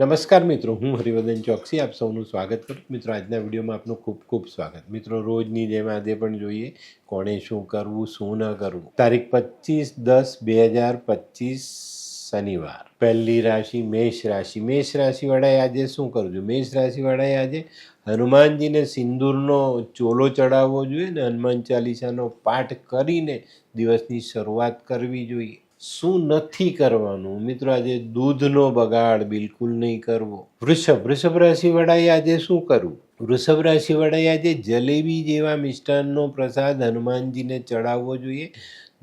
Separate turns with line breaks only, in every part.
નમસ્કાર મિત્રો, હું હરિવર્ધન ચોકસી, આપ સૌનું સ્વાગત કરું. મિત્રો, આજના વિડીયોમાં આપનું ખૂબ ખૂબ સ્વાગત. મિત્રો, રોજની જેમ આજે પણ જોઈએ કોણે શું કરવું, શું ન કરવું. તારીખ પચીસ દસ બે હજાર પચીસ શનિવાર. પહેલી રાશિ મેષ રાશિ. મેષ રાશિવાળાએ આજે શું કરવું મેષ રાશિવાળાએ આજે હનુમાનજીને સિંદૂરનો ચોલો ચડાવવો જોઈએ ને હનુમાન ચાલીસાનો પાઠ કરીને દિવસની શરૂઆત કરવી જોઈએ. શું નથી કરવાનું? મિત્રો, આજે દૂધનો બગાડ બિલકુલ નહીં કરવો. વૃષભ વૃષભ રાશિવાળાએ આજે શું કરવું વૃષભ રાશિવાળાએ આજે જલેબી જેવા મિષ્ટાનનો પ્રસાદ હનુમાનજીને ચડાવવો જોઈએ,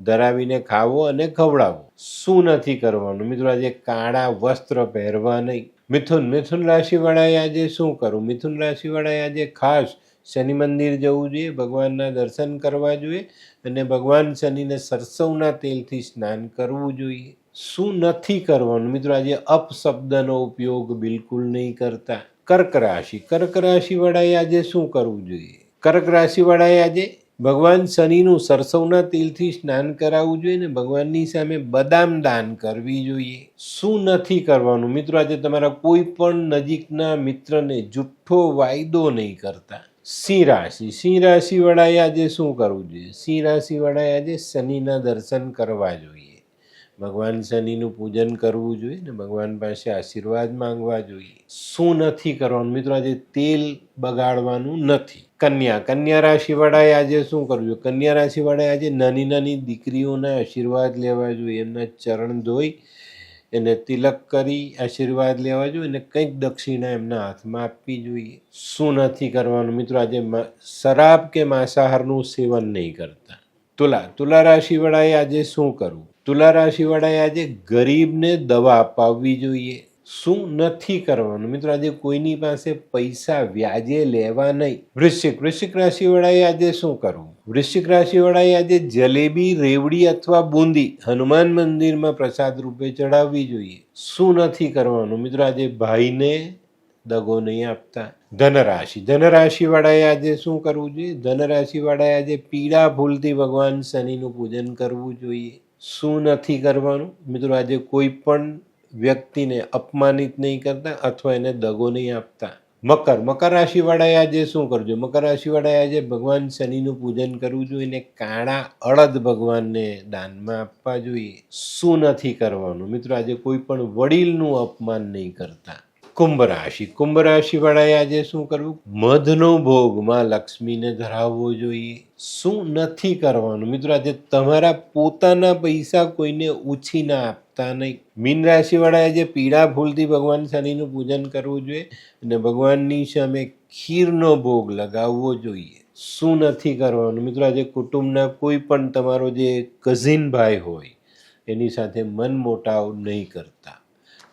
ધરાવીને ખાવો અને ખવડાવવો શું નથી કરવાનું? મિત્રો, આજે કાળા વસ્ત્ર પહેરવા નહીં. મિથુન મિથુન રાશિવાળાએ આજે શું કરવું મિથુન રાશિવાળાએ આજે ખાસ શનિ મંદિર જવું જોઈએ, ભગવાનના દર્શન કરવા જોઈએ અને ભગવાન શનિને સરસવના તેલથી સ્નાન કરવું જોઈએ. શું નથી કરવાનું? મિત્રો, આજે અપશબ્દનો ઉપયોગ બિલકુલ નહીં કરતા. કર્ક રાશિ. કર્ક રાશિવાળાએ આજે શું કરવું જોઈએ? કર્ક રાશિવાળાએ આજે ભગવાન શનિનું સરસવના તેલથી સ્નાન કરાવવું જોઈએ ને ભગવાનની સામે બદામ દાન કરવી જોઈએ. શું નથી કરવાનું? મિત્રો, આજે તમારા કોઈ પણ નજીકના મિત્રને જુઠ્ઠો વાયદો નહીં કરતા. સિંહ રાશિ. સિંહ રાશિવાળાએ આજે શું કરવું જોઈએ? સિંહ રાશિવાળાએ આજે શનિના દર્શન કરવા જોઈએ. ભગવાન શનિનું પૂજન કરવું જોઈએ ને ભગવાન પાસે આશીર્વાદ માંગવા જોઈએ. શું નથી કરવાનું? મિત્રો, આજે તેલ બગાડવાનું નથી. કન્યા કન્યા રાશિવાળાએ આજે શું કરવું જોઈએ? કન્યા રાશિવાળાએ આજે નાની નાની દીકરીઓના આશીર્વાદ લેવા જોઈએ. એમના ચરણ ધોઈ એને તિલક કરી આશીર્વાદ લેવા જોઈએ અને કંઈક દક્ષિણા એમના હાથમાં આપવી જોઈએ. શું નથી કરવાનું? મિત્રો, આજે શરાબ કે માંસાહારનું સેવન નહીં કરતા. તુલા તુલા રાશિવાળાએ આજે શું કરવું? તુલા રાશિવાળાએ આજે ગરીબને દવા અપાવવી જોઈએ. શું નથી કરવાનું? મિત્રો, આજે કોઈની પાસે પૈસા વ્યાજે લેવા નહીં. વૃશ્ચિક વૃશ્ચિક રાશિવાળાએ આજે શું કરવું? વૃશ્ચિક રાશિવાળાએ આજે જલેબી, રેવડી અથવા બુંદી હનુમાન મંદિરમાં પ્રસાદ રૂપે ચડાવવી જોઈએ. શું નથી કરવાનું? મિત્રો, આજે ભાઈને દગો નહીં આપતા. ધનરાશિ. ધનરાશિવાળાએ આજે શું કરવું જોઈએ? ધનરાશિવાળાએ આજે પીડા ભૂલથી ભગવાન શનિનું પૂજન કરવું જોઈએ. શું નથી કરવાનું? મિત્રો, આજે કોઈ પણ વ્યક્તિને અપમાનિત નહીં કરતા અથવા એને દગો નહીં આપતા. મકર. મકર રાશિવાળાએ આજે શું કરવું જોઈએ મકર રાશિવાળાએ આજે ભગવાન શનિનું પૂજન કરવું જોઈએ અને કાળા અડદ ભગવાનને દાનમાં આપવા જોઈએ. શું નથી કરવાનું? મિત્રો, આજે કોઈ પણ વડીલનું અપમાન નહીં કરતા. કુંભ રાશિ કુંભ રાશિવાળાએ આજે શું કરવું? મધનો ભોગમાં લક્ષ્મીને ધરાવવો જોઈએ. શું નથી કરવાનું? મિત્રો, આજે તમારા પોતાના પૈસા કોઈને ઉછીના આપતા નહીં. મીન રાશિવાળાએ આજે પીળા ફૂલથી ભગવાન શનિનું પૂજન કરવું જોઈએ અને ભગવાનની સામે ખીરનો ભોગ લગાવવો જોઈએ. શું નથી કરવાનું? મિત્રો, આજે કુટુંબના કોઈ પણ તમારો જે કઝિન ભાઈ હોય, એની સાથે મન મોટાવ નહીં કરતા.